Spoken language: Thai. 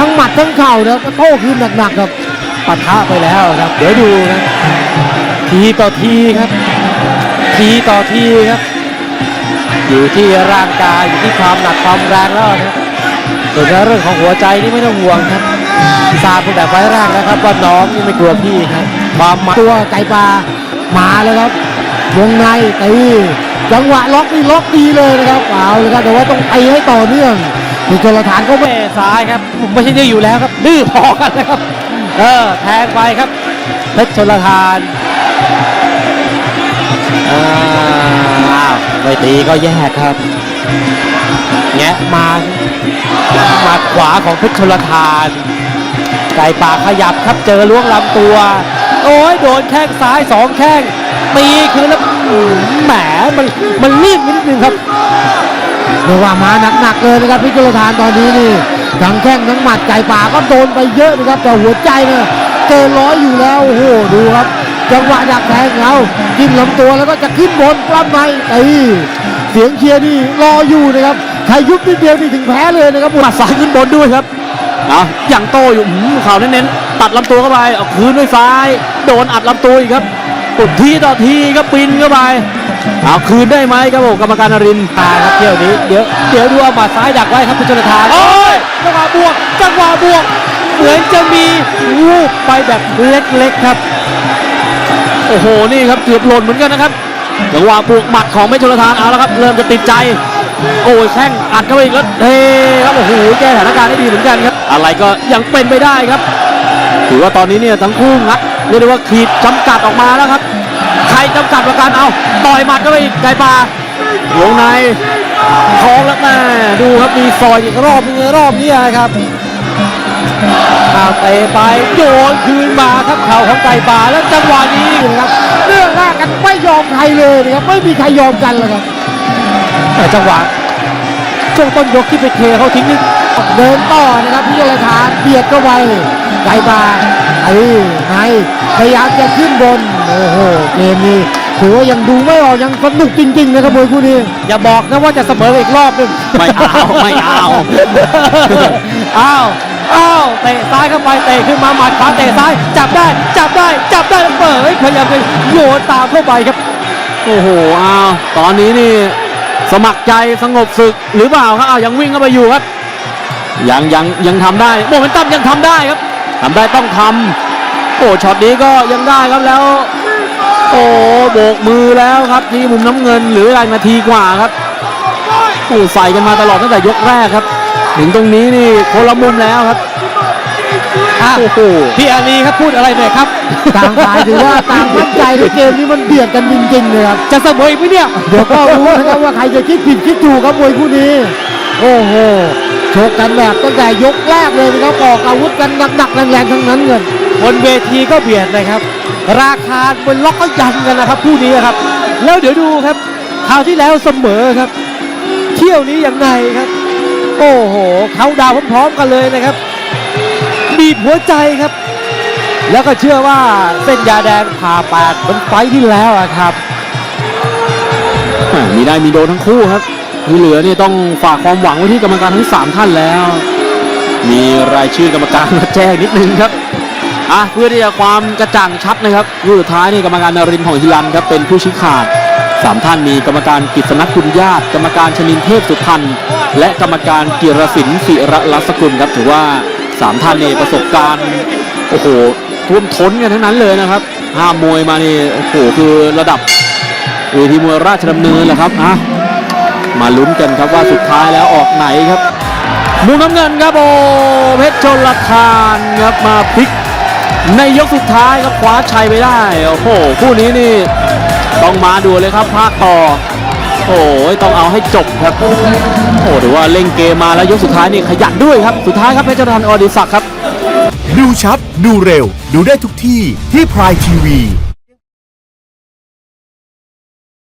ทั้งหมัดทั้งเข่านะก็โต้คืนหนักๆครับปะทะไปแล้วครับ เดี๋ยวดูครับทีต่อทีครับ ทีต่อทีครับ อยู่ที่ร่างกายอยู่ที่ความหนักความแรงแล้วครับส่วนในเรื่องของหัวใจนี่ไม่ต้องห่วงครับทราบตั้งแต่ไฟล์แรกแล้วครับว่าน้องนี่ไม่กลัวพี่ครับความมันตัวไก่ปลามาแล้วครับวงในตีจังหวะล็อกนี่ล็อกดีเลยนะครับเอาเลยครับแต่ว่าต้องตีให้ต่อเนื่อง มีชลฐานก็ไม่เตะซ้ายครับไม่ใช่ดื้ออยู่แล้วครับดื้อพอกันเลยครับ เออแทงไปครับเพชรชลทานอ่าอ้าวไม่ตีก็แยกครับ แงะมาหมัดขวาของเพชรชลทาน ไก่ป่าขยับครับเจอล้วงลำตัว โอ้ยโดนแข้งซ้ายสองแข้งตีคืนแล้วอื้อแหมมันมันรีบไปนิดนึงครับ เรียกว่ามาหนักๆเลยนะครับพิจารทานตอนนี้นี่ทั้งแข้งทั้งหมัดไก่ป่าก็โดนไปเยอะนะครับแต่หัวใจเนี่ยเกินร้อยอยู่แล้วโอ้โหดูครับ จังหวะดักแทงเขาจิ้มลำตัวแล้วก็จะขึ้นบนปล้ำในตีเสียงเชียร์นี่รออยู่นะครับใครยุบนิดเดียวนี่ถึงแพ้เลยนะครับหมัดซ้ายขึ้นบนด้วยครับเอาอย่างโตอยู่หืมเข่าเน้นๆตัดลำตัวเข้าไปเอาคืนด้วยซ้าย โดนอัดลำตัวอีกครับ ปุดทีต่อทีครับปินเข้าไปเอาคืนได้ไหมครับผมกรรมการนรินทร์ตาครับเที่ยวนี้เดี๋ยวเดี๋ยวดูเอาหมัดซ้ายดักไว้ครับพิจารณาโอ้ยจังหวะบวกจังหวะบวก เหมือนจะมีวูบไปแบบเล็กๆครับ โอ้โหนี่ครับเกือบหล่นเหมือนกันนะครับจังหวะบวกหมัดของเพชรชลทานเอาแล้วครับเริ่มจะติดใจ โอ้ยแข้งอัดเข้าไปอีกแล้วเฮ้ครับโอ้โหแก้สถานการณ์ได้ดีเหมือนกันครับ อะไรก็ยังเป็นไปได้ครับ ถือว่าตอนนี้เนี่ยทั้งคู่งัด เรียกได้ว่าขีดจำกัดออกมาแล้วครับ ใครจำกัดประกันเอาต่อยหมัดเข้าไปอีกไก่ปลาวงในท้องแล้วแม่ดูครับมีซอยอีกรอบนึงรอบนี้ครับเอาเตะไปโยนคืนมาครับเข่าของไก่ป่าแล้วจังหวะนี้นะครับเรื่องแรกกันไม่ยอมใครเลยนะครับไม่มีใครยอมกันเลยครับแต่จังหวะช่วงต้นยกที่ไปเทเขาทิ้งนี่เดินต่อนะครับพิจารทานเบียดเข้าไปไก่ปลา ไอ้ไงพยายามจะขึ้นบน โอ้โห เกมนี้ถือว่ายังดูไม่ออกยังสนุกจริงๆนะครับมวยคู่นี้ อย่าบอกนะว่าจะเสมออีกรอบหนึงไม่เอาไม่เอาอ้าวอ้าวเตะซ้ายเข้าไปเตะขึ้นมาหมัดขวาเตะซ้ายจับได้จับได้จับได้แล้วเปิดพยายามจะโยนตามเข้าไปครับ โอ้โหอ้าวตอนนี้นี่ สมัครใจสงบศึกหรือเปล่าครับอ้าวยังวิ่งเข้าไปอยู่ครับ ยังยังยังทำได้โมเมนตัมยังทำได้ครับ ทำได้ต้องทำโอ้ช็อตนี้ก็ยังได้ครับแล้ว โอ้โบกมือแล้วครับที่มุมน้ำเงินเหรืออะไรนาทีกว่าครับโอ้ใส่กันมาตลอดตั้งแต่ยกแรกครับ ถึงตรงนี้นี่คนละมุมแล้วครับอะโอ้โหพี่อาลีครับพูดอะไรหน่อยครับต่างฝ่ายถือว่าต่างมั่นใจในเกมนี้มันเบียดกันจริงๆเลยครับจะเสมออีกไหมเนี่ยเดี๋ยวก็รู้นะครับว่าใครจะคิดผิดคิดถูกครับมวยคู่นี้ โอ้โหโชกกันแบบตั้งแต่ยกแรกเลยนะครับออกอาวุธกันหนักๆแรงๆทั้งนั้นเลยบนเวทีก็เบียดนะครับ ราคาบนล็อกก็ยันกันนะครับคู่นี้ครับ แล้วเดี๋ยวดูครับคราวที่แล้วเสมอครับ เที่ยวนี้ยังไงครับ โอ้โหเขาดาวพร้อมๆกันเลยนะครับบีบหัวใจครับ แล้วก็เชื่อว่าเส้นยาแดงผ่าแปดบนไฟที่แล้วอะครับมีได้มีโดนทั้งคู่ครับ ที่เหลือเนี่ยต้องฝากความหวังไว้ที่กรรมการทั้ง 3 ท่านแล้ว มีรายชื่อกรรมการมาแจ้งนิดนึงครับอะเพื่อที่จะความกระจ่างชัดนะครับคู่สุดท้ายนี่กรรมการนรินทร์ของฮิรันครับเป็นผู้ชี้ขาดสามท่านมีกรรมการกิษณคุณญาติ กรรมการชนินเทพสุพรรณและกรรมการกิรศินศิระลัสกุลครับถือว่าสามท่านนี่ประสบการณ์โอ้โหท่วมท้นกันทั้งนั้นเลยนะครับห้ามมวยมานี่โอ้โหคือระดับเวทีมวยราชดำเนินแหละครับอะ มาลุ้นกันครับว่าสุดท้ายแล้วออกไหนครับมุมน้ำเงินครับโอ้เพชรชนละทานครับมาพลิก ในยกสุดท้ายครับคว้าชัยไปได้โอ้โหคู่นี้นี่ต้องมาดูเลยครับภาคต่อโอ้ยต้องเอาให้จบครับ โอ้ถือว่าเล่งเกมมาแล้วยกสุดท้ายนี่ขยันด้วยครับ สุดท้ายครับเพชรชนละทานอดิศักดิ์ครับ ดูชัด ดูเร็ว ดูได้ทุกที่ที่พรายทีวี